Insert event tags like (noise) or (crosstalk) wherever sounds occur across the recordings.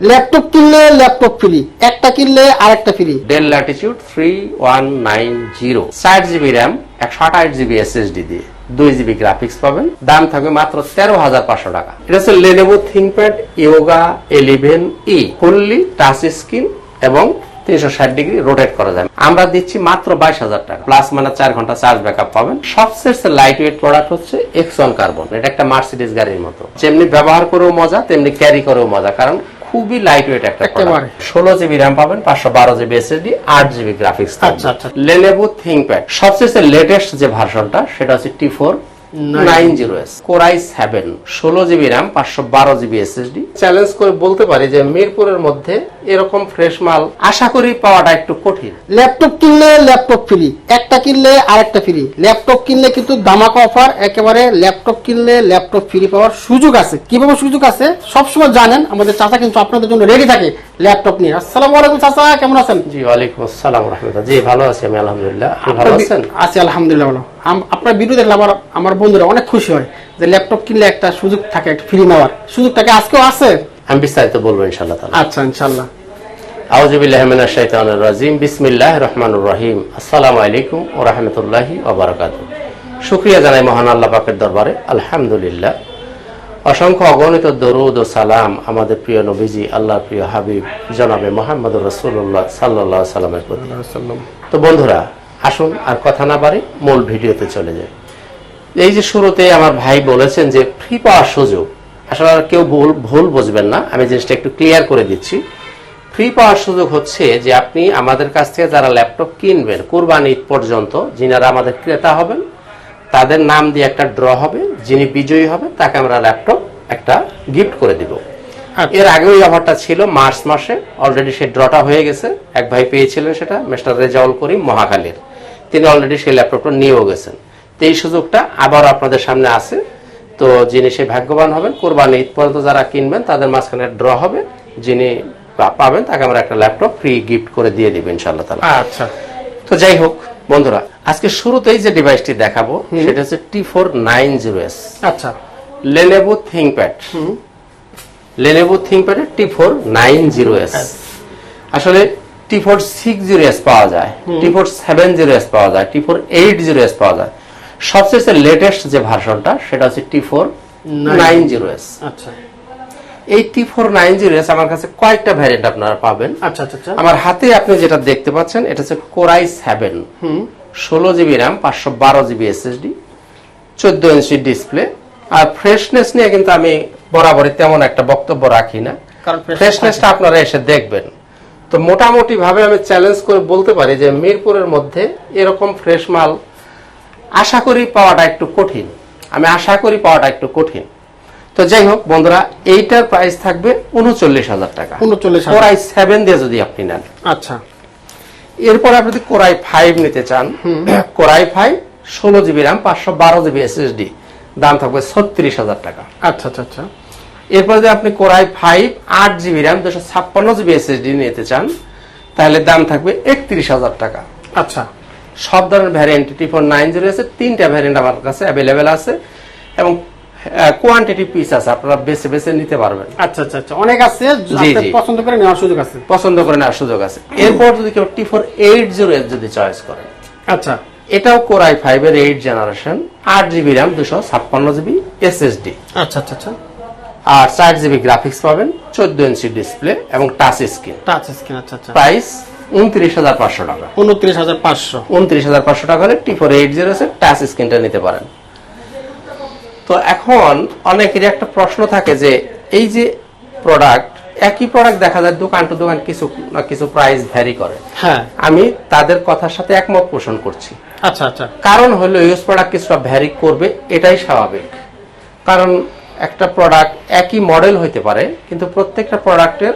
Laptop কিনলে laptop free, একটা কিনলে আরেকটা free. Dell latitude three one nine zero ষাট জিবি র্যাম একশো আঠাশ জিবি এসএসডি দিয়ে দুই জিবি গ্রাফিক্স পাবেন। দাম থাকবে মাত্র তেরো হাজার পাঁচশো টাকা। এটা হচ্ছে Lenovo ThinkPad Yoga eleven E fully touch screen এবং তিনশো ষাট ডিগ্রি রোটেট করা যায়। আমরা দিচ্ছি মাত্র বাইশ হাজার টাকা। প্লাস মানে চার ঘণ্টা চার্জ ব্যাকআপ পাবেন। সবচেয়ে লাইট ওয়েট প্রোডাক্ট হচ্ছে এক্সন কার্বন এটা একটা মার্সিডিস গাড়ির মতো। যেমনি ব্যবহার করেও মজা, তেমনি ক্যারি করেও মজা। কারণ খুবই লাইট ওয়েট একটা। ষোলো জিবি র্যাম পাবেন পাঁচশো বারো জিবি এসএসডি আট জিবি গ্রাফিক্স আচ্ছা, আচ্ছা। লেনেভো থিঙ্কপ্যাড সবচেয়ে লেটেস্ট যে ভার্সনটা সেটা হচ্ছে T four nine zero S core i seven ষোলো জিবি র্যাম পাঁচশো বারো জিবি এসএসডি চ্যালেঞ্জ করে বলতে পারি যে মিরপুরের মধ্যে এরকম ফ্রেশ মাল আশা করি পাওয়াটা একটু কঠিন। ল্যাপটপ কিনলে ল্যাপটপ ফ্রি একটা কিনলে আরেকটা ফ্রি ল্যাপটপ কিনলে কিন্তু দামাকা অফার একেবারে ল্যাপটপ কিনলে ল্যাপটপ ফ্রি পাওয়ার সুযোগ আছে। কীভাবে সুযোগ আছে? সবসময় জানেন আমাদের চাচা কিন্তু আপনাদের জন্য রেডি থাকে ল্যাপটপ নিয়ে। আসসালামু আলাইকুম চাচা কেমন আছেন? জি ওয়ালাইকুম আসসালাম রহমতুল্লাহ। জি ভালো আছি আমি আলহামদুলিল্লাহ। ভালো আছেন? আছি আলহামদুলিল্লাহ ভালো। আপনার ভিডিও দেখলে আমার আমার বন্ধুরা অনেক খুশি হয় যে ল্যাপটপ কিনলে একটা সুযোগ থাকে একটা ফ্রি নেওয়ার। সুযোগটাকে আজকেও আছে? আমি বিস্তারিত বলব ইনশাল্লাহ আচ্ছা ইনশাল্লাহ আউজুবিল্লাহ মিনাশ শাইতানির রাজিম। বিসমিল্লাহির রহমানির রহিম। আসসালামু আলাইকুম ওয়া রাহমাতুল্লাহি ওয়া বারাকাতুহু। শুকরিয়া জানাই মহান আল্লাহ পাকের দরবারে। আলহামদুলিল্লাহ। অসংখ্য অগণিত দরুদ ও সালাম আমাদের প্রিয় নবীজি আল্লাহর প্রিয় হাবিব জনাবে মোহাম্মদুর রাসূলুল্লাহ সাল্লাল্লাহু আলাইহি সাল্লামের প্রতি। তো বন্ধুরা আসুন আর কথা না বাড়ি মূল ভিডিওতে চলে যাই। এই যে শুরুতে আমার ভাই বলেছেন যে ফ্রি পাওয়ার সুযোগ আসলে আর কেউ ভুল ভুল বুঝবেন না আমি জিনিসটা একটু ক্লিয়ার করে দিচ্ছি। ফ্রি পাওয়ার সুযোগ হচ্ছে যে আপনি আমাদের কাছ থেকে যারা ল্যাপটপ কিনবেন কোরবানি ঈদ পর্যন্ত যিনারা আমাদের ক্রেতা হবেন তাদের নাম দিয়ে একটা ড্র হবে যিনি বিজয়ী হবে তাকে আমরা ল্যাপটপ একটা গিফট করে দিব। আচ্ছা। এর আগে ওই অফারটা ছিল মার্চ মাসে অলরেডি সেই ড্রটা হয়ে গেছে। এক ভাই পেয়েছিলেন সেটা মিস্টার রেজাউল করিম মহাখালীর। তিনি অলরেডি সেই ল্যাপটপটা নিয়েও গেছেন। তো এই সুযোগটা আবার আপনাদের সামনে আছে। তো যিনি সেই ভাগ্যবান হবেন কোরবানি ঈদ পর্যন্ত যারা কিনবেন তাদের মাঝখানে ড্র হবে। যিনি পাবেন তাকে আমরা একটা ল্যাপটপ ফ্রি গিফট করে দিয়ে দিব ইনশাল্লাহ তালা আচ্ছা। তো যাই হোক বন্ধুরা আজকে শুরুতেই যে ডিভাইসটি দেখাবো সেটা হচ্ছে T four nine zero S আচ্ছা। Lenovo ThinkPad Lenovo থিঙ্কপ্যাডের T four nine zero S আসলে T four six zero S পাওয়া যায় T four seven zero S পাওয়া যায় T four eight zero S পাওয়া যায়। সবচেয়ে লেটেস্ট যে ভার্সনটা সেটা হচ্ছে T four nine zero S আচ্ছা। এই T four nine zero S আমার কাছে কয়েকটা ভ্যারিয়েন্ট আপনারা পাবেন। আচ্ছা আচ্ছা আচ্ছা। আমার হাতে আপনি যেটা দেখতে পাচ্ছেন এটা হচ্ছে কোরাই সেভেন ষোলো জিবি র্যাম পাঁচশো বারো জিবি এসএসডি চোদ্দ ইঞ্চি ডিসপ্লে আর ফ্রেশনেস নিয়ে কিন্তু আমি বরাবরই তেমন একটা বক্তব্য রাখি না। কারণ ফ্রেশনেসটা আপনারা এসে দেখবেন। তো মোটামুটি ভাবে আমি চ্যালেঞ্জ করে বলতে পারি যে মিরপুরের মধ্যে এরকম ফ্রেশ মাল আশা করি পাওয়াটা একটু কঠিন। আমি আশা করি পাওয়াটা একটু কঠিন। তো যাই হোক বন্ধুরা এইটার প্রাইস থাকবে উনচল্লিশ হাজার টাকা। 39,000 কোরাই সেভেন দিয়ে যদি আপনি নেন। আচ্ছা। এরপর আপনি যদি কোরাই ফাইভ নিতে চান (coughs) কোরাই ফাইভ ষোলো জিবি র্যাম পাঁচশো বারো জিবি এসএসডি দাম থাকবে ছত্রিশ হাজার টাকা। আচ্ছা আচ্ছা আচ্ছা। এরপর যদি আপনি কোরাই ফাইভ আট জিবি র্যাম দুশো ছাপ্পান্ন জিবি এসএসডি নিতে চান তাহলে দাম থাকবে একত্রিশ হাজার টাকা। আচ্ছা। সব ধরনের variant T four nine zero আছে তিনটা ভ্যারিয়েন্ট আমার কাছে অ্যাভেলেবেল আছে এবং কোয়ান্টিটি পিস আছে আপনারা বেছে বেছে নিতে পারবেন। আচ্ছা আচ্ছা আচ্ছা। অনেক আছে জি, জি। পছন্দ করে নেওয়ার সুযোগ আছে। পছন্দ করে নেওয়ার সুযোগ আছে। এরপর যদি কেউ টি ফোর এইট জিরো যদি চয়েস করেন আচ্ছা। এটাও কোরাই ফাইভ এর এইট জেনারেশন আট জিবি র্যাম দুশো ছাপ্পান্ন জিবি এসএসডি আচ্ছা আচ্ছা আচ্ছা। আর চার জিবি গ্রাফিক্স পাবেন চোদ্দ ইঞ্চি ডিসপ্লে এবং টাচ স্ক্রিন টাচ স্ক্রিন আচ্ছা আচ্ছা। প্রাইস উনত্রিশ হাজার পাঁচশো টাকা। উনত্রিশ হাজার পাঁচশো। উনত্রিশ হাজার পাঁচশো টাকা হলে T four eight zero touch স্ক্রিনটা নিতে পারেন। তো এখন অনেকেরই একটা প্রশ্ন থাকে যে এই যে প্রোডাক্ট একই প্রোডাক্ট দেখা যায় দোকান টু দোকান কিছু না কিছু প্রাইস ভ্যারি করে। হ্যাঁ। আমি তাদের কথার সাথে একমত পোষণ করছি। আচ্ছা আচ্ছা। কারণ হলো ইউজ প্রোডাক্ট কিছুটা ভ্যারি করবে এটাই স্বাভাবিক। কারণ একটা প্রোডাক্ট একই মডেল হইতে পারে কিন্তু প্রত্যেকটা প্রোডাক্টের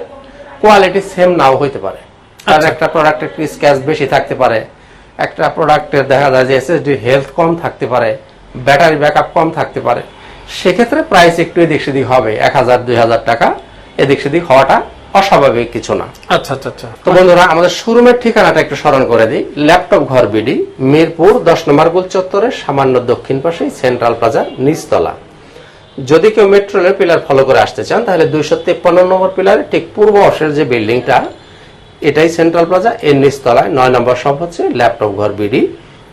কোয়ালিটি সেম নাও হইতে পারে। কারণ আচ্ছা। একটা প্রোডাক্টের একটু স্ক্যাচ বেশি থাকতে পারে একটা প্রোডাক্টের দেখা যায় যে এসএসডি হেলথ কম থাকতে পারে ব্যাটারি ব্যাকআপ কম থাকতে পারে। সেক্ষেত্রে প্রাইস একটু এদিক সেদিক হবে এক হাজার দুই হাজার টাকা এদিক সেদিক হওয়াটা অস্বাভাবিক কিছু না। আচ্ছা আচ্ছা আচ্ছা। তো বন্ধুরা আমাদের শোরুমের ঠিকানাটা একটু স্মরণ করে দিই। ল্যাপটপ ঘর বিডি মিরপুর দশ নম্বর গোল চত্বরের সামান্য দক্ষিণ পাশে সেন্ট্রাল প্লাজার নিচতলা। যদি কেউ মেট্রো রেলের পিলার ফলো করে আসতে চান তাহলে দুইশো তেপ্পান্ন নম্বর পিলারে ঠিক পূর্ব অংশের যে বিল্ডিংটা এটাই সেন্ট্রাল প্লাজা এর নিচতলায় নয় নম্বর সব হচ্ছে ল্যাপটপ ঘর বিডি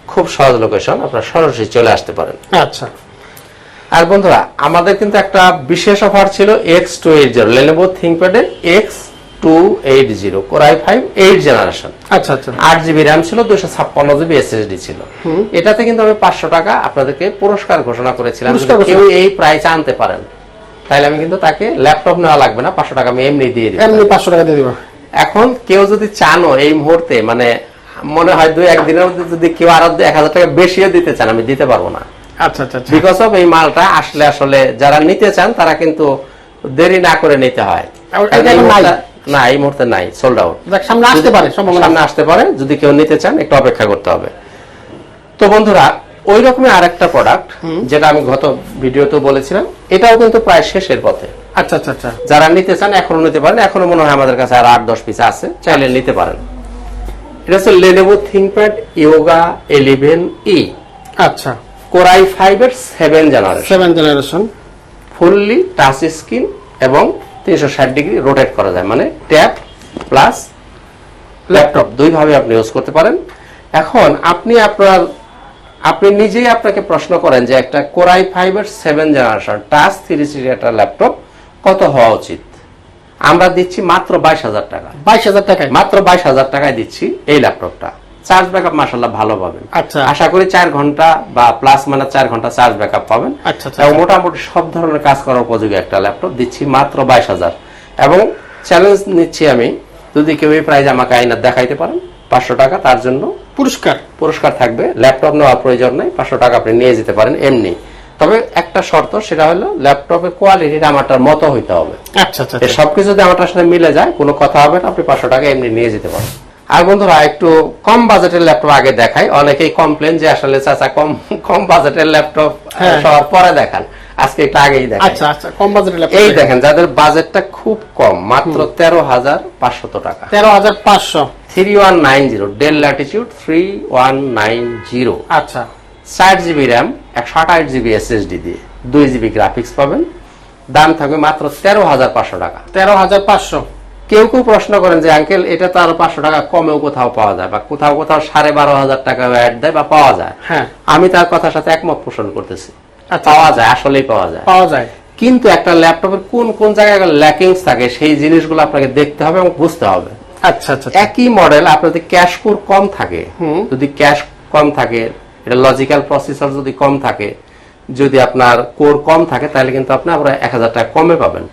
খুব সহজ লোকেশন আপনারা সরাসরি চলে আসতে পারেন। আচ্ছা। আর বন্ধুরা আমাদের কিন্তু একটা বিশেষ অফার ছিল X two eight zero Lenovo থিঙ্কপ্যাডের X two eight zero core i five eight generation আচ্ছা আচ্ছা। আট জিবি র্যাম ছিল দুশো ছাপ্পান্ন জিবি এসএসডি ছিল। এটাতে কিন্তু আমি পাঁচশো টাকা আপনাদেরকে পুরস্কার ঘোষণা করেছিলাম। পুরস্কার যদি ঘোষণা। কেউ এই প্রাইস আনতে পারেন তাহলে আমি কিন্তু তাকে ল্যাপটপ নেওয়া লাগবে না পাঁচশো টাকা আমি এমনি দিয়ে দিব এমনি পাঁচশো টাকা দিয়ে দিব। এখন কেউ যদি চানো এই মুহূর্তে মানে মনে হয় দুই একদিনের মধ্যে যদি কেউ আরও এক হাজার টাকা বেশিও দিতে চান আমি দিতে পারব না। আচ্ছা আচ্ছা আচ্ছা। বিকজ অফ এই মালটা আসলে আসলে যারা নিতে চান তারা কিন্তু দেরি না করে নিতে হয়। না এই মুহূর্তে নাই সোল্ড আউট সামনে আসতে পারে সামনে আসতে পারে যদি কেউ নিতে চান একটু অপেক্ষা করতে হবে। তো বন্ধুরা ওই রকমের আরেকটা প্রোডাক্ট যেটা আমি গত ভিডিওতে বলেছিলাম এটাও কিন্তু প্রায় শেষের পথে। আচ্ছা আচ্ছা আচ্ছা। যারা নিতে চান এখনও নিতে পারেন এখনও মনে হয় আমাদের কাছে আর আট দশ পিস আছে চাইলে নিতে পারেন। এটা হচ্ছে Lenovo ThinkPad Yoga eleven E আচ্ছা। কোরাই ফাইভ এর seven generation seven generation fully touch screen এবং তিনশো ষাট ডিগ্রি রোটেট করা যায় মানে ট্যাব প্লাস ল্যাপটপ দুইভাবে আপনি ইউজ করতে পারেন। এখন আপনি আপনার আপনি নিজেই আপনাকে প্রশ্ন করেন যে একটা কোরাই ফাইভের seven generation touch three series একটা ল্যাপটপ কত হওয়া উচিত? আমরা দিচ্ছি মাত্র বাইশ হাজার টাকা। বাইশ হাজার টাকায়। মাত্র বাইশ হাজার টাকায় দিচ্ছি এই ল্যাপটপটা চার্জ ব্যাকআপ মাসাল্লাহ ভালো পাবেন। আচ্ছা। আশা করি চার ঘণ্টা বা প্লাস মানে চার ঘণ্টা চার্জ ব্যাকআপ পাবেন। আচ্ছা, আচ্ছা, এবং আচ্ছা। মোটামুটি সব ধরনের কাজ করার উপযোগী একটা ল্যাপটপ দিচ্ছি মাত্র বাইশ হাজার। এবং চ্যালেঞ্জ নিচ্ছি আমি যদি কেউ এই প্রাইজ আমাকে আইনা দেখাইতে পারেন পাঁচশো টাকা তার জন্য পুরস্কার। পুরস্কার থাকবে। ল্যাপটপ নেওয়ার প্রয়োজন নাই পাঁচশো টাকা আপনি নিয়ে যেতে পারেন এমনি। তবে একটা শর্ত সেটা হলো ল্যাপটপের কোয়ালিটিটা আমারটার মতো হইতে হবে। আচ্ছা আচ্ছা সবকিছু যদি আমারটার সাথে মিলে যায় কোনো কথা হবে না আপনি পাঁচশো টাকা এমনি নিয়ে যেতে পারেন। আর বন্ধুরা একটু কম বাজেটের ল্যাপটপ আগে দেখাই। অনেকেই কমপ্লেন যে আসলে চাচা কম কম বাজেটের ল্যাপটপ হ্যাঁ। সবার পরে দেখান। আজকে একটু আগেই দেখাই। আচ্ছা আচ্ছা কম বাজেটের ল্যাপটপ এই দেখেন। যাদের বাজেটটা খুব কম মাত্র তেরো হাজার পাঁচশত টাকা। তেরো হাজার পাঁচশো। Three one nine zero Dell latitude three one nine zero. আচ্ছা। চার জিবি র্যাম একশো আঠাশ জিবি এসএসডি দিয়ে দুই জিবি গ্রাফিক্স পাবেন। দাম থাকবে মাত্র তেরো হাজার পাঁচশো টাকা। তেরো হাজার পাঁচশো। কেউ কেউ প্রশ্ন করেন যে আঙ্কেল এটা তো আরও পাঁচশো টাকা কমেও কোথাও পাওয়া যায় বা কোথাও কোথাও সাড়ে বারো হাজার টাকা অ্যাড দেয় বা পাওয়া যায়। হ্যাঁ। আমি তার কথার সাথে একমত পোষণ করতেছি। আচ্ছা। পাওয়া যায় আসলেই পাওয়া যায়। পাওয়া যায়। কিন্তু একটা ল্যাপটপের কোন কোন জায়গায় ল্যাকিংস থাকে সেই জিনিসগুলো আপনাকে দেখতে হবে এবং বুঝতে হবে। আচ্ছা আচ্ছা একই মডেল আপনার যদি ক্যাশ কোর কম থাকে যদি ক্যাশ কম থাকে এটা লজিক্যাল প্রসেসর যদি কম থাকে যদি আপনার কোর কম থাকে তাহলে কিন্তু আপনি আবার এক হাজার টাকা কমে পাবেন।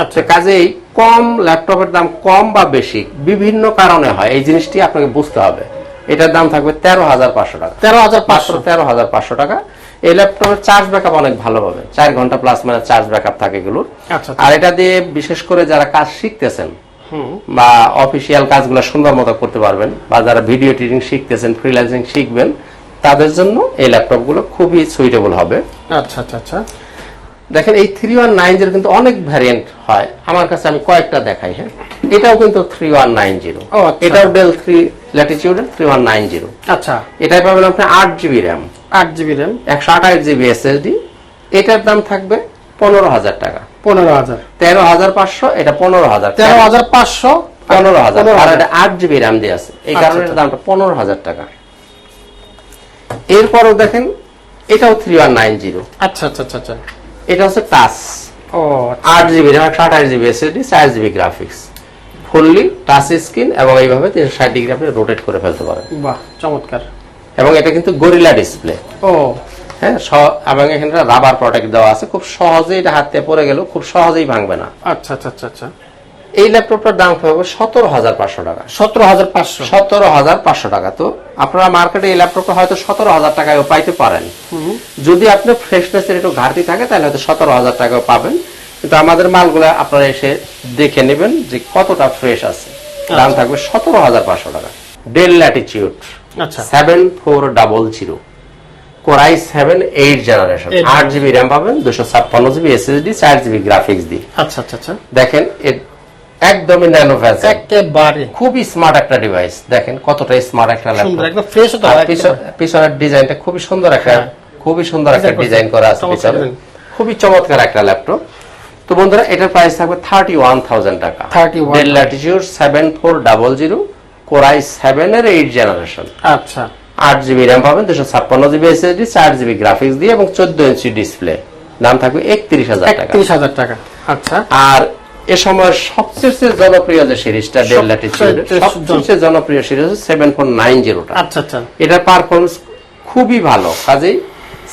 আচ্ছা কাজেই কম ল্যাপটপের দাম কম বা বেশি বিভিন্ন কারণে হয়। এই জিনিসটি আপনাকে বুঝতে হবে। এটার দাম থাকবে তেরো হাজার পাঁচশো টাকা। তেরো হাজার পাঁচশো। তেরো হাজার পাঁচশো টাকা। এই ল্যাপটপের চার্জ ব্যাকআপ অনেক ভালো পাবে। চার ঘণ্টা প্লাস মানে চার্জ ব্যাকআপ থাকে এগুলোর। আচ্ছা আর এটা দিয়ে বিশেষ করে যারা কাজ শিখতেছেন বা অফিসিয়াল কাজগুলো সুন্দর মতো করতে পারবেন বা যারা ভিডিও এডিটিং শিখতেছেন ফ্রিল্যান্সিং শিখবেন তাদের জন্য এই ল্যাপটপগুলো খুবই সুইটেবল হবে। আচ্ছা আচ্ছা আচ্ছা। দেখেন এই থ্রি ওয়ান নাইন জিরো কিন্তু অনেক ভ্যারিয়েন্ট হয়। আমার কাছে আমি কয়েকটা দেখাই হ্যাঁ? এটাও কিন্তু থ্রি ওয়ান নাইন জিরো। আচ্ছা। এটাও ডেল থ্রি ল্যাটিচিউডের থ্রি ওয়ান নাইন জিরো। আচ্ছা। এটাই পাবেন আপনি আট জিবি র্যাম আট জিবি র্যাম একশো আঠাশ জিবি এসএসডি এটার দাম থাকবে পনেরো হাজার টাকা। পনেরো হাজার। তেরো হাজার পাঁচশো এটা পনেরো হাজার। তেরো হাজার পাঁচশো। পনেরো হাজার। আর এটা আট জিবি র্যাম দিয়ে আছে। এই আচ্ছা, কারণে আচ্ছা। দামটা পনেরো হাজার টাকা। এরপরও দেখেন এটাও থ্রি ওয়ান নাইন জিরো। আচ্ছা আচ্ছা আচ্ছা আচ্ছা। এটা হচ্ছে টাচ। ও আট জিবি র্যাম একশো আঠাশ জিবি এসএসডি চার GB graphics fully touch screen এবং এইভাবে তিনশো ষাট ডিগ্রি আপনি রোটেট করে ফেলতে পারেন। বাহ চমৎকার। এবং এটা কিন্তু গরিলা ডিসপ্লে ও। হ্যাঁ স- এবং এখানে রাবার প্রোটেক্ট দেওয়া আছে। খুব সহজেই এটা হাতে পড়ে গেল খুব সহজেই ভাঙবে না। আচ্ছা আচ্ছা আচ্ছা আচ্ছা। এই ল্যাপটপটার দাম হবে সতেরো হাজার পাঁচশো টাকা। সতেরো হাজার পাঁচশো? সতেরো হাজার পাঁচশো টাকা। তো আপনারা মার্কেটে এই ল্যাপটপটা হয়তো সতেরো হাজার টাকায় পাইতে পারেন। যদি আপনার ফ্রেশনেসের একটু ঘাটতি থাকে তাহলে হয়তো সতেরো হাজার টাকাও পাবেন। কিন্তু আমাদের মালগুলো আপনারা এসে দেখে নেবেন যে কতটা ফ্রেশ আছে। দাম থাকবে সতেরো হাজার পাঁচশো টাকা। ডেল ল্যাটিচিউড আচ্ছা। Seven four double zero core i seven eight generation আট জিবি র্যাম পাবেন দুশো ছাপ্পান্ন জিবি এসএসডি চার জিবি গ্রাফিক্স দিয়ে আচ্ছা আচ্ছা আচ্ছা। দেখেন এর একদমই ন্যানো ভ্যাসেল একেবারে। খুবই স্মার্ট একটা ডিভাইস দেখেন কতটা স্মার্ট একটা সুন্দর ল্যাপটপ একদম ফ্রেশ আর পিছনের ডিজাইনটা খুবই সুন্দর একটা হ্যাঁ। খুবই সুন্দর একটা ডিজাইন করা আছে পিছনে। খুবই চমৎকার একটা ল্যাপটপ তো বন্ধুরা এটার প্রাইস থাকবে থার্টি ওয়ান থাউজেন্ড টাকা। 31,000 Dell latitude seven four double zero core i seven এর এইট জেনারেশন আচ্ছা। আট জিবি র্যাম পাবেন দুশো ছাপ্পান্ন জিবি এসএসডি চার জিবি গ্রাফিক্স দিয়ে এবং চোদ্দ ইঞ্চি ডিসপ্লে দাম থাকবে একত্রিশ হাজার টাকা। একত্রিশ হাজার টাকা। আচ্ছা। আর এ সময় সবচেয়ে জনপ্রিয় যে সিরিজটা ডেল ল্যাটিটিউড সবচেয়ে জনপ্রিয় সিরিজ সেভেন ফোর নাইন জিরোটা আচ্ছা আচ্ছা। এটার পারফরমেন্স খুবই ভালো। কাজেই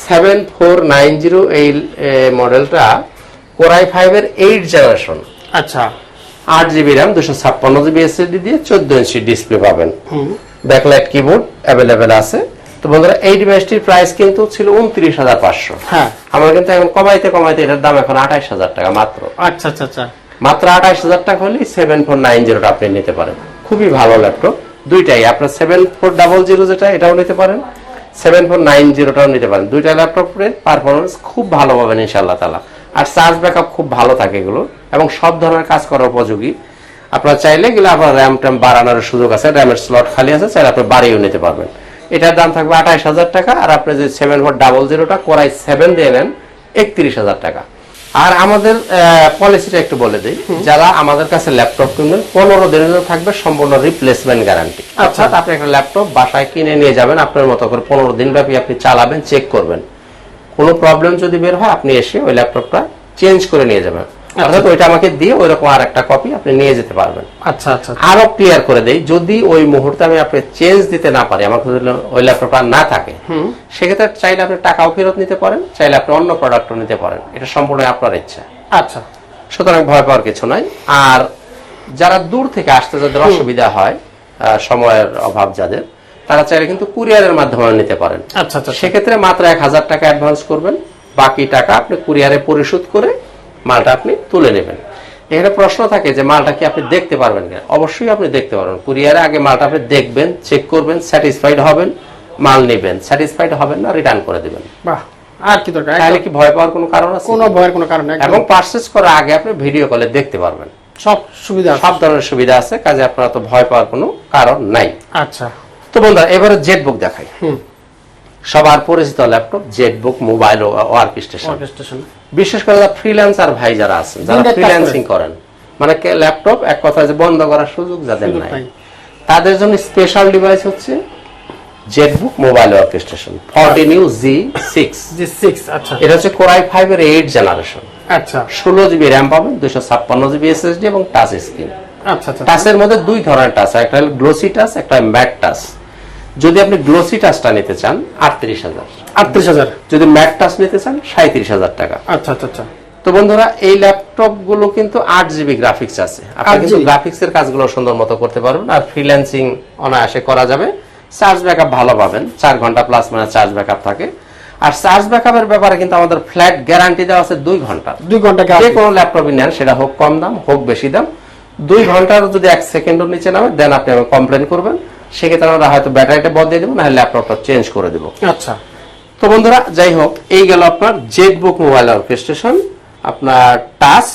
সেভেন ফোর নাইন জিরো এই মডেলটা কোরাই ফাইভের এইট জেনারেশন আচ্ছা। আট জিবি র্যাম দুশো ছাপ্পান্ন জিবি এসএসডি দিয়ে চোদ্দ ইঞ্চি ডিসপ্লে পাবেন। ব্যাকলাইট কিবোর্ড অ্যাভেলেবেল আছে। তো বন্ধুরা এই ডিভাইসটির প্রাইস কিন্তু ছিল উনত্রিশ হাজার পাঁচশো। হ্যাঁ। আমার কিন্তু এখন কমাইতে কমাইতে এটার দাম এখন আঠাইশ হাজার টাকা মাত্র। আচ্ছা আচ্ছা আচ্ছা। মাত্র আঠাইশ হাজার টাকা হলে সেভেন ফোর নাইন জিরোটা আপনি নিতে পারেন। খুবই ভালো ল্যাপটপ দুইটাই, আপনার সেভেন ফোর ডাবল জিরো যেটা, এটাও নিতে পারেন। সেভেন ফোর নাইন জিরোটাও নিতে পারেন। দুইটা ল্যাপটপের পারফরমেন্স খুব ভালো পাবেন ইনশাল্লাহ তালা আর চার্জ ব্যাকআপ খুব ভালো থাকে এগুলো। এবং সব ধরনের কাজ করার উপযোগী। আপনার চাইলে গেলে আপনার র্যাম ট্যাম বাড়ানোর সুযোগ আছে। র্যামের স্লট খালি আছে, চাইলে আপনি বাড়িয়েও নিতে পারবেন। এটার দাম থাকবে আঠাইশ হাজার টাকা। আর আপনি যে সেভেন ফোর ডাবল জিরোটা কোরাই সেভেন দিয়ে নেন, একত্রিশ হাজার টাকা। আর আমাদের পলিসিটা একটু বলে দিই। যারা আমাদের কাছে ল্যাপটপ কিনবেন পনেরো দিনের জন্য থাকবে সম্পূর্ণ রিপ্লেসমেন্ট গ্যারান্টি অর্থাৎ আপনি একটা ল্যাপটপ বাসায় কিনে নিয়ে যাবেন আপনার মতো করে পনেরো দিন ব্যাপী আপনি চালাবেন চেক করবেন। কোনো প্রবলেম যদি বের হয় আপনি এসে ওই ল্যাপটপটা চেঞ্জ করে নিয়ে যাবেন। অর্থাৎ ওইটা আমাকে দিয়ে ওইরকম আর একটা কপি আপনি নিয়ে যেতে পারবেন। আচ্ছা আচ্ছা আরও ক্লিয়ার করে দেই যদি ওই মুহূর্তে আমি আপনি চেঞ্জ দিতে না পারি আমার ওই ল্যাপটপটা না থাকে সেক্ষেত্রে চাইলে আপনি টাকাও ফেরত নিতে পারেন চাইলে আপনি অন্য প্রোডাক্টও নিতে পারেন। এটা সম্পূর্ণ আপনার ইচ্ছা। আচ্ছা। সুতরাং ভয় পাওয়ার কিছু নাই। আর যারা দূর থেকে আসতে যাদের অসুবিধা হয় সময়ের অভাব যাদের তারা চাইলে কিন্তু কুরিয়ারের মাধ্যমে নিতে পারেন। আচ্ছা আচ্ছা সেক্ষেত্রে মাত্র এক হাজার টাকা অ্যাডভান্স করবেন। বাকি টাকা আপনি কুরিয়ারে পরিশোধ করে মালটা আপনি তুলে নেবেন। এখানে প্রশ্ন থাকে যে মালটা কি আপনি দেখতে পারবেন কিনা? অবশ্যই আপনি দেখতে পারবেন। কুরিয়ারে আগে মালটা আপনি দেখবেন চেক করবেন স্যাটিসফাইড হবেন মাল নেবেন। স্যাটিসফাইড হবেন না রিটার্ন করে দেবেন। বাহ আর কি দরকার? তাহলে কি ভয় পাওয়ার কোনো কারণ আছে? কোনো ভয়ের কোনো কারণ নেই এবং পারচেস করার আগে আপনি ভিডিও কলে দেখতে পারবেন। সব সুবিধা সব ধরনের সুবিধা আছে কাজে আপনারা তো ভয় পাওয়ার কোনো কারণ নাই। আচ্ছা। তো বন্ধুরা এবারে জেট বুক দেখাই। হুম। সবার পরিচিত laptop ZBook mobile work station বিশেষ করে ফ্রিল্যান্সার ভাই যারা আছেন যারা ফ্রিল্যান্সিং করেন। মানে ল্যাপটপ এক কথা যে বন্ধ করার সুযোগ যাদের নাই। তাদের জন্য স্পেশাল ডিভাইস হচ্ছে ZBook mobile work station fourteen U G six G six আচ্ছা। এটা হচ্ছে কোরাই ফাইভ এর এইট জেনারেশন আচ্ছা। ষোলো জিবি র্যাম পাবেন দুশো ছাপ্পান্ন জিবি এসএসডি এবং টাচ স্ক্রিন আচ্ছা আচ্ছা। টাচের মধ্যে দুই ধরনের টাচ একটা হলো গ্লোসি টাচ একটা ম্যাট টাচ যদি আপনি গ্লোসি টাচটা নিতে চান আটত্রিশ হাজার। আটত্রিশ হাজার। যদি ম্যাট টাচ নিতে চান সাঁত্রিশ হাজার টাকা। আচ্ছা আচ্ছা আচ্ছা। তো বন্ধুরা এই ল্যাপটপগুলো কিন্তু আট জিবি গ্রাফিক্স আছে। আপনি 8 কিন্তু গ্রাফিক্স এর কাজগুলো সুন্দর মতো করতে পারবেন আর ফ্রিল্যান্সিং অনায়াসে করা যাবে। চার্জ ব্যাকআপ ভালো পাবেন। চার ঘণ্টা প্লাস মানে চার্জ ব্যাকআপ থাকে। আর চার্জ ব্যাকআপের ব্যাপারে কিন্তু আমাদের ফ্ল্যাট গ্যারান্টি দেওয়া আছে দুই ঘণ্টা। দুই ঘণ্টা যে কোনো ল্যাপটপই নেন সেটা হোক কম দাম হোক বেশি দাম। দুই ঘণ্টার যদি এক সেকেন্ডের নিচে নামে দেন আপনি কমপ্লেন করবেন। সেক্ষেত্রে আমরা হয়তো ব্যাটারিটা বদলে দেবো না ল্যাপটপটা চেঞ্জ করে দেবো। আচ্ছা। তো বন্ধুরা যাই হোক এই গেল আপনার জেট বুক মোবাইল অর্কেস্ট্রেশন আপনার টাচ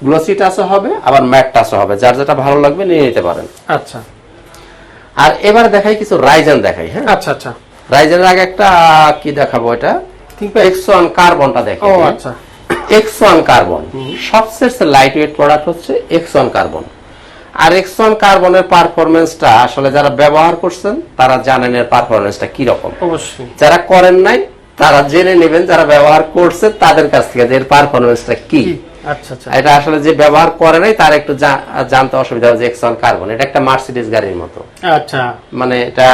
গ্লোসি টাচও হবে আবার ম্যাট টাচও হবে। যার যেটা ভালো লাগবে নিয়ে নিতে পারেন। আচ্ছা। আর এবার দেখাই কিছু রাইজেন দেখাই হ্যাঁ? আচ্ছা আচ্ছা। রাইজেনের আগে একটা কি দেখাবো এটা? এক্স ওয়ান কার্বনটা দেখো ও আচ্ছা। এক্স ওয়ান কার্বন সবচেয়ে লাইট ওয়েট প্রোডাক্ট হচ্ছে এক্স ওয়ান কার্বন আর এক্স ওয়ান কার্বনের পারফরমেন্সটা আসলে যারা ব্যবহার করছেন তারা জানেন এর পারফরমেন্সটা কি রকম। অবশ্যই। যারা করেন নাই তারা জেনে নেবেন যারা ব্যবহার করছে তাদের কাছ থেকে এর পারফরমেন্সটা কি। আচ্ছা আচ্ছা। এটা আসলে যে ব্যবহার করে নাই তার একটু জানতে অসুবিধা হচ্ছে এক্সন কার্বন এটা একটা মার্সিডিজ গাড়ির মতো। আচ্ছা। মানে এটা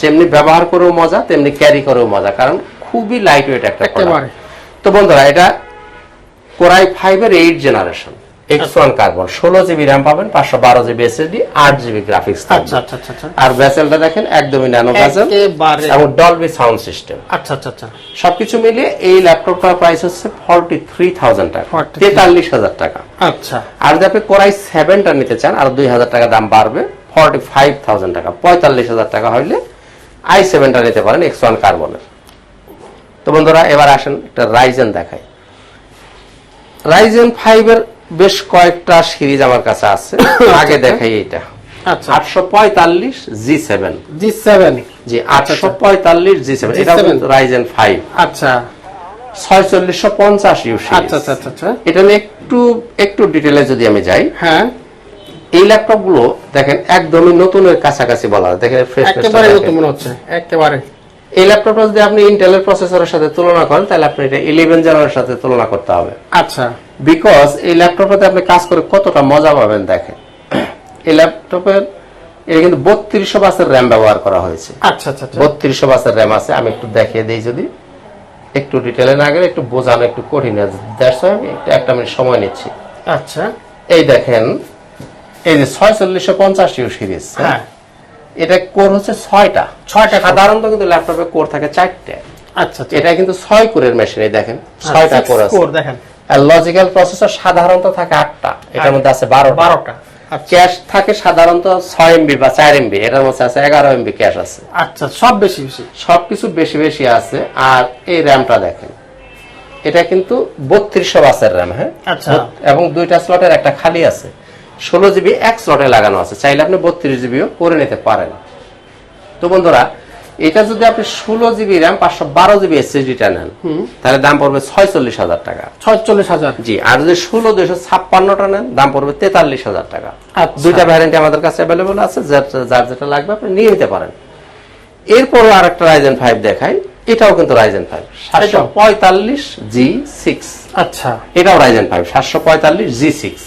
যেমনি ব্যবহার করেও মজা তেমনি ক্যারি করেও মজা কারণ খুবই লাইট ওয়েট একটা তো বন্ধুরা এটা কোরাই ফাইভ এর eight generation X one carbon ষোলো জিবি র্যাম পাবেন পাঁচশো বারো জিবি এসএসডি আট জিবি গ্রাফিক্স আচ্ছা আচ্ছা আচ্ছা আর ভেসেলটা দেখেন একদমই ন্যানো ভেসেল। এবং ডলবি সাউন্ড সিস্টেম আচ্ছা আচ্ছা আচ্ছা। সবকিছু মিলিয়ে এই ল্যাপটপটার প্রাইস হচ্ছে ফর্টি থ্রি থাউজেন্ড টাকা তেতাল্লিশ হাজার টাকা। আচ্ছা। আর যদি আপনি কোরাই সেভেনটা নিতে চান আর দুই হাজার টাকা দাম বাড়বে ফর্টি ফাইভ থাউজেন্ড টাকা পঁয়তাল্লিশ হাজার টাকা হইলে আই সেভেনটা নিতে পারেন এক্স ওয়ান কার্বনের তো বন্ধুরা এবার আসেন একটা রাইজেন দেখাই। রাইজেন ফাইভ এর বেশ কয়েকটা সিরিজ আমার কাছে আছে। আগে দেখাই এটা। আচ্ছা। আটশো পঁয়তাল্লিশ G seven G seven G আটশো পঁয়তাল্লিশ জি সেভেন এটা রাইজেন ফাইভ আচ্ছা। ছয়চল্লিশশো পঞ্চাশ ইউ আচ্ছা আচ্ছা এটা নিয়ে একটু একটু ডিটেলে যদি আমি যাই। হ্যাঁ। এই ল্যাপটপগুলো দেখেন একদমই নতুনের কাছাকাছি বলা হয়। দেখেন ফ্রেশ একেবারে নতুন মনে হচ্ছে। একেবারে। এই ল্যাপটপটা যদি আপনি ইন্টেলের প্রসেসরের সাথে তুলনা করেন তাহলে আপনি এটা ইলেভেন জেনারের সাথে তুলনা করতে হবে। আচ্ছা। বিকজ এই ল্যাপটপটাতে আপনি কাজ করে কতটা মজা পাবেন দেখেন। এই ল্যাপটপের এটা কিন্তু বত্রিশশো বাসের র্যাম ব্যবহার করা হয়েছে। আচ্ছা আচ্ছা আচ্ছা। বত্রিশশো বাসের র্যাম আছে আমি একটু দেখিয়ে দিই যদি। একটু ডিটেলে না গেলে একটু বোঝানো একটু কঠিন। দ্যাটস আমি একটু একটা মিনিট সময় নিচ্ছি। আচ্ছা। এই দেখেন এই যে ছয়চল্লিশশো পঞ্চাশ ইউ সিরিজ হ্যাঁ? এটা কোর হচ্ছে ছয়টা। ছয়টা সাধারণত কিন্তু ল্যাপটপে কোর থাকে চারটে। আচ্ছা আচ্ছা। এটা কিন্তু ছয় কোরের মেশিন এই দেখেন ছয়টা কোর আছে। স্কোর দেখেন। লজিক্যাল প্রসেসর সাধারণত থাকে আটটা। এটার মধ্যে আছে বারো বারোটা। ক্যাশ থাকে সাধারণত ছয় এমবি বা চার এমবি এটার মধ্যে আছে এগারো এমবি ক্যাশ আছে। আচ্ছা সব বেশি বেশি। সবকিছু বেশি বেশি আছে। আর এই র্যামটা দেখেন। এটা কিন্তু বত্রিশশো বাসের র্যাম হ্যাঁ? আচ্ছা। এবং দুইটা স্লটের একটা খালি আছে। ষোলো জিবি এক স্লটে লাগানো আছে। চাইলে আপনি বত্রিশ জিবিও করে নিতে পারেন। তো বন্ধুরা এটা যদি আপনি ষোলো জিবি র্যাম পাঁচশো বারো জিবি এসএসডিটা নেন তাহলে দাম পড়বে ছয়চল্লিশ হাজার টাকা। ছয়চল্লিশ হাজার। জি আর যদি ষোলো দুইশো ছাপ্পান্নটা নেন দাম পড়বে তেতাল্লিশ হাজার টাকা। আচ্ছা। দুইটা ভ্যারেন্টি আমাদের কাছে অ্যাভেলেবল আছে? যার যেটা লাগবে আপনি নিয়ে নিতে পারেন। এরপরও আর একটা রাইজেন ফাইভ দেখাই এটাও কিন্তু রাইজেন ফাইভ সাতশো। পঁয়তাল্লিশ জি সিক্স আচ্ছা। এটাও রাইজেন ফাইভ সাতশো পঁয়তাল্লিশ জি সিক্স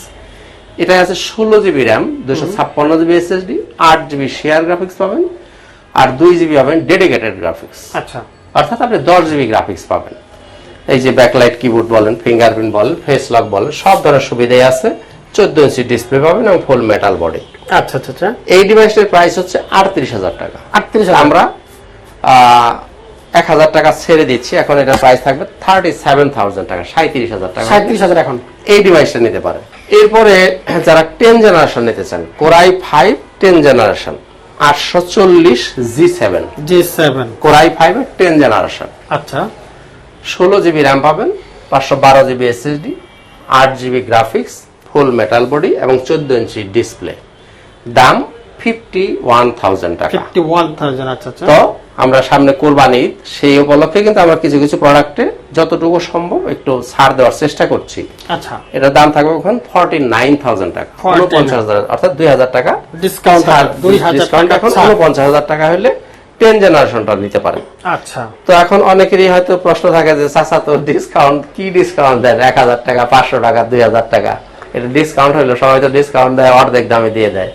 এটা আছে ষোলো জিবি র্যাম দুশো ছাপ্পান্ন জিবি এসএসডি আট জিবি শেয়ার গ্রাফিক্স পাবেন। আর দুই জিবি পাবেন ডেডিকেটেড গ্রাফিক্স আচ্ছা। অর্থাৎ আপনি দশ জিবি গ্রাফিক্স পাবেন। এই যে ব্যাকলাইট কিবোর্ড বলেন ফিঙ্গারপ্রিন্ট বলেন ফেস লক বলেন সব ধরনের সুবিধাই আছে। চোদ্দ ইঞ্চি ডিসপ্লে পাবেন এবং ফুল মেটাল বডি আচ্ছা আচ্ছা এই ডিভাইসটির প্রাইস হচ্ছে আটত্রিশ হাজার টাকা। আটত্রিশ আমরা এক হাজার টাকা ছেড়ে দিচ্ছি। এখন এটার প্রাইস থাকবে থার্টি সেভেন থাউজেন্ড টাকা সাঁত্রিশ হাজার টাকা। সাঁত্রিশ হাজার এখন। এই ডিভাইসটা নিতে পারেন এরপরে যারা টেন জেনারেশন নিতে চান কোরাই ফাইভ টেন জেনারেশন আটশো চল্লিশ G seven G seven core i five ten generation আচ্ছা। ষোলো জিবি র্যাম পাবেন পাঁচশো বারো জিবি এসএসডি আট GB graphics full metal body এবং চোদ্দ ইঞ্চি ডিসপ্লে দাম ফিফটি ওয়ান থাউজেন্ড টাকা। ফিফটি ওয়ান থাউজেন্ড আচ্ছা। তো আমরা সামনে কোরবানি সেই উপলক্ষে কিন্তু আমরা কিছু কিছু প্রোডাক্টে যতটুকু সম্ভব একটু ছাড় দেওয়ার চেষ্টা করছি। আচ্ছা। এটার দাম থাকবে ওখানে ফর্টি নাইন থাউজেন্ড টাকা। 49,000 উনপঞ্চাশ হাজার অর্থাৎ দুই হাজার টাকা ডিসকাউন্ট ডিসকাউন্ট এখন। উনপঞ্চাশ হাজার টাকা হলে টেন জেনারেশনটা নিতে পারেন। আচ্ছা। তো এখন অনেকেরই হয়তো প্রশ্ন থাকে যে চাচা তো ডিসকাউন্ট কি ডিসকাউন্ট দেন? এক হাজার টাকা পাঁচশো টাকা দুই হাজার টাকা? এটা ডিসকাউন্ট হইল সবাই তো ডিসকাউন্ট দেয় অর্ধেক দামে দিয়ে দেয়।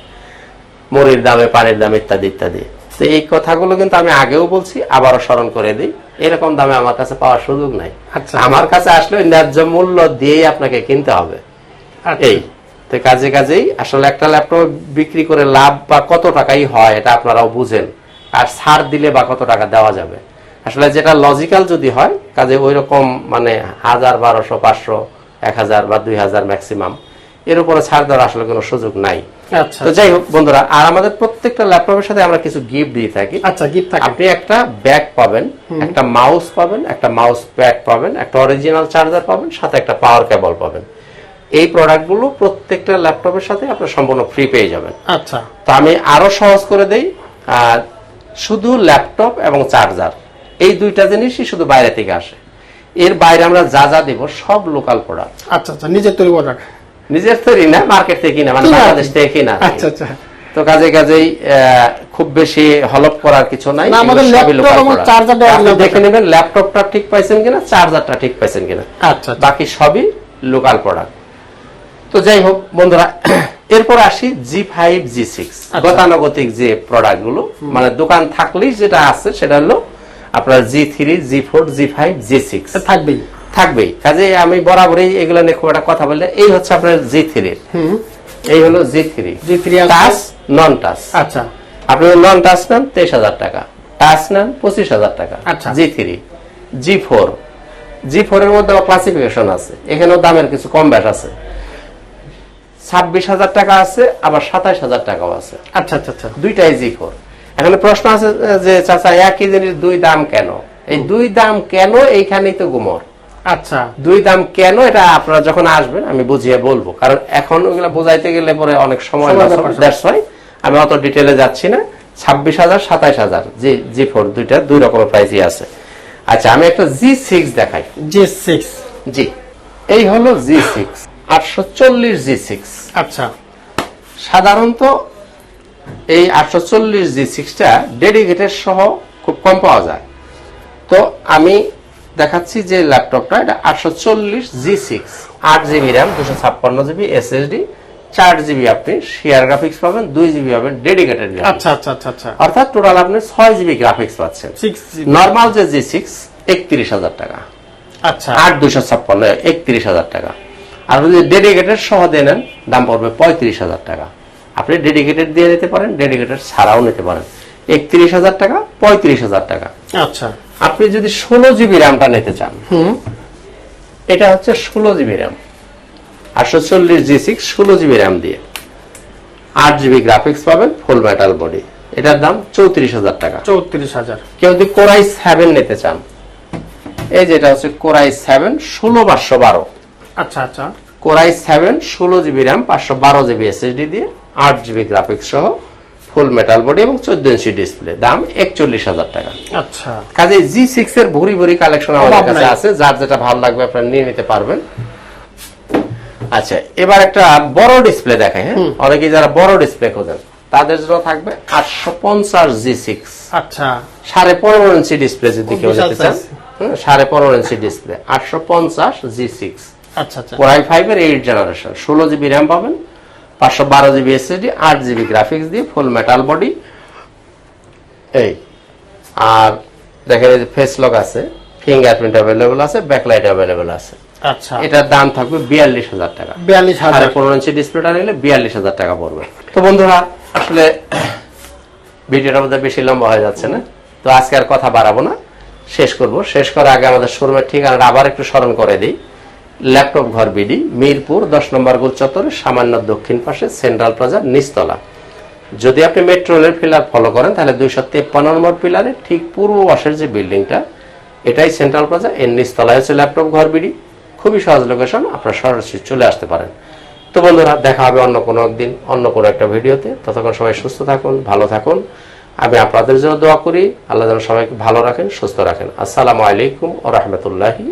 মুড়ির দামে পানির দাম ইত্যাদি ইত্যাদি। তো এই কথাগুলো কিন্তু আমি আগেও বলছি আবারও স্মরণ করে দিই। এরকম দামে আমার কাছে পাওয়ার সুযোগ নাই। আচ্ছা। আমার কাছে আসলে ন্যায্য মূল্য দিয়েই আপনাকে কিনতে হবে। আচ্ছা। এই। তো কাজে কাজেই আসলে একটা ল্যাপটপ বিক্রি করে লাভ বা কত টাকাই হয় এটা আপনারাও বুঝেন। আর ছাড় দিলে বা কত টাকা দেওয়া যাবে। আসলে যেটা লজিক্যাল যদি হয় কাজে ওই রকম মানে হাজার বারোশো পাঁচশো এক হাজার বা দুই হাজার ম্যাক্সিমাম। এর উপরে ছাড় দেওয়ার আসলে কোনো সুযোগ নাই। আচ্ছা। তো যাই হোক বন্ধুরা আর আমাদের প্রত্যেকটা ল্যাপটপের সাথে আমরা কিছু গিফট দিয়ে থাকি। আচ্ছা গিফট থাকে। আপনি একটা ব্যাগ পাবেন একটা মাউস পাবেন একটা মাউস প্যাড পাবেন একটা অরিজিনাল চার্জার পাবেন সাথে একটা পাওয়ার কেবল পাবেন। এই প্রোডাক্টগুলো প্রত্যেকটা ল্যাপটপের সাথে আপনার সম্পূর্ণ ফ্রি পেয়ে যাবেন। আচ্ছা। তো আমি আরও সহজ করে দেই শুধু ল্যাপটপ এবং চার্জার এই দুইটা জিনিসই শুধু বাইরে থেকে আসে। এর বাইরে আমরা যা যা দেব সব লোকাল প্রোডাক্ট আচ্ছা আচ্ছা নিজের তৈরি প্রোডাক্ট নিজের তৈরি না মার্কেট থেকে কিনা মানে বাংলাদেশ থেকে কিনা আচ্ছা আচ্ছা। তো কাজে কাজেই খুব বেশি হলপ করার কিছু নাই আপনি দেখে নেবেন ল্যাপটপটা ঠিক পাইছেন কিনা চার্জারটা ঠিক পাইছেন কিনা। আচ্ছা আচ্ছা। বাকি সবই লোকাল প্রোডাক্ট তো যাই হোক বন্ধুরা (coughs) এরপর আসি জি ফাইভ জি সিক্স। গতানুগতিক যে প্রোডাক্টগুলো মানে দোকান থাকলেই যেটা আছে সেটা হলো আপনার G three G four G five G six থাকবেই। থাকবেই। কাজে আমি বরাবরই এগুলো নিয়ে খুব একটা কথা বললে এই হচ্ছে আপনার জি থ্রির হুম। এই হলো G three G three touch non touch আচ্ছা। আপনি নন টাচ নেন তেইশ হাজার টাকা। টাচ নেন পঁচিশ হাজার টাকা। আচ্ছা। G three G four G four এর মধ্যে ক্লাসিফিকেশন আছে। এখানেও দামের কিছু কম বেশ আছে। ছাব্বিশ হাজার টাকা আছে আবার সাতাইশ হাজার টাকাও আছে। আচ্ছা আচ্ছা আচ্ছা। দুইটাই জি ফোর এখানে প্রশ্ন আছে যে চাচা একই জিনিস দুই দাম কেন? এই দুই দাম কেন এইখানেই তো গুমর? আচ্ছা। দুই দাম কেন এটা আপনারা যখন আসবেন আমি বুঝিয়ে বলব। কারণ এখন ওগুলা বোঝাইতে গেলে পরে অনেক সময়। That's why আমি অত ডিটেলে যাচ্ছি না। ছাব্বিশ হাজার সাতাইশ হাজার জি জি ফোর দুইটা দুই রকমের প্রাইসই আছে। আচ্ছা আমি একটা জি সিক্স দেখাই। জি সিক্স জি এই হলো জি সিক্স আটশো চল্লিশ জি সিক্স আচ্ছা। সাধারণত এই আটশো চল্লিশ জি সিক্সটা ডেডিকেটেড সহ খুব কম পাওয়া যায়। তো আমি দেখাচ্ছি যে ল্যাপটপটা এটা আটশো চল্লিশ জি সিক্স আট জিবি র্যাম দুশো ছাপ্পান্ন জিবি এসএসডি চার জিবি আপনি শেয়ার গ্রাফিক্স পাবেন দুই জিবি পাবেন ডেডিকেটেড আচ্ছা আচ্ছা আচ্ছা আচ্ছা। অর্থাৎ টোটাল আপনি ছয় জিবি গ্রাফিক্স পাচ্ছেন। নর্মাল যে জি সিক্স একত্রিশ হাজার টাকা। আচ্ছা। আট দুশো ছাপ্পান্ন একত্রিশ হাজার টাকা। আর যদি ডেডিকেটেড সহ দিয়ে নেন দাম পড়বে পঁয়ত্রিশ হাজার টাকা। আপনি ডেডিকেটেড দিয়ে নিতে পারেন ডেডিকেটেড ছাড়াও নিতে পারেন। একত্রিশ হাজার টাকা পঁয়ত্রিশ হাজার টাকা। আচ্ছা। আপনি যদি ষোলো জিবি র্যামটা নিতে চান এটা হচ্ছে ষোলো জিবি র্যাম আটশো চল্লিশ জি সিক্স ষোলো জিবি র্যাম দিয়ে আট জিবি গ্রাফিক্স পাবেন ফুল মেটাল বডি এটার দাম চৌত্রিশ হাজার টাকা। চৌত্রিশ হাজার। কেউ যদি কোরাই সেভেন নিতে চান এই যেটা হচ্ছে কোরাই সেভেন ষোলো পাঁচশো বারো। আচ্ছা আচ্ছা। কোরাই সেভেন ষোলো জিবি র্যাম পাঁচশো বারো জিবি এসএসডি দিয়ে আট জিবি গ্রাফিক্স সহ ফুল মেটাল বডি এবং চোদ্দ ইঞ্চি ডিসপ্লে দাম একচল্লিশ হাজার টাকা। আচ্ছা। কাজে জি সিক্স এর ভুরি ভুরি কালেকশন আমাদের কাছে আছে। যার যেটা ভালো লাগবে আপনারা নিয়ে নিতে পারবেন। আচ্ছা এবার একটা বড় ডিসপ্লে হ্যাঁ? অনেকে যারা বড় ডিসপ্লে খোঁজেন তাদের জন্য থাকবে আটশো পঞ্চাশ জি সিক্স আচ্ছা। সাড়ে পনেরো ইঞ্চি ডিসপ্লে যদি কেউ নিতে চান। সাড়ে পনেরো ইঞ্চি ডিসপ্লে আটশো পঞ্চাশ জি সিক্স আচ্ছা আচ্ছা। কোরাই ফাইভ এর এইট জেনারেশন ষোলো জিবি র্যাম পাবেন পাঁচশো বারো জিবি এসএসডি আট জিবি গ্রাফিক্স দিয়ে ফুল মেটাল বডি এই আর দেখেন এই যে ফেস লক আছে ফিঙ্গারপ্রিন্ট অ্যাভেলেবল আছে ব্যাকলাইট অ্যাভেলেবল আছে। আচ্ছা। এটার দাম থাকবে বিয়াল্লিশ হাজার টাকা। বিয়াল্লিশ হাজার। পনেরো ইঞ্চি ডিসপ্লেটা নিলে বিয়াল্লিশ হাজার টাকা পড়বে। তো বন্ধুরা আসলে ভিডিওটার মধ্যে বেশি লম্বা হয়ে যাচ্ছে না। তো আজকে আর কথা বাড়াবো না। শেষ করব। শেষ করার আগে আমাদের শোরুমের ঠিকানাটা আবার একটু স্মরণ করে দিই। ল্যাপটপ ঘর বিডি, মিরপুর, দশ নম্বর গোল চত্বরের সামান্য দক্ষিণ পাশে, সেন্ট্রাল প্লাজার নিচতলা। যদি আপনি মেট্রো রেলের পিলার ফলো করেন, তাহলে দুইশো তেপ্পান্ন নম্বর পিলারে ঠিক পূর্ব পাশের যে বিল্ডিংটা, এটাই সেন্ট্রাল প্লাজা, এর নিচতলায় হচ্ছে ল্যাপটপ ঘর বিডি। খুবই সহজ লোকেশন আপনারা সরাসরি চলে আসতে পারেন। তো বন্ধুরা, দেখা হবে অন্য কোনো একদিন, অন্য কোনো একটা ভিডিওতে। ততক্ষণ সবাই সুস্থ থাকুন, ভালো থাকুন। আমি আপনাদের জন্য দোয়া করি। আল্লাহ যেন সবাইকে ভালো রাখেন, সুস্থ রাখেন। আসসালামু আলাইকুম ও রহমতুল্লাহি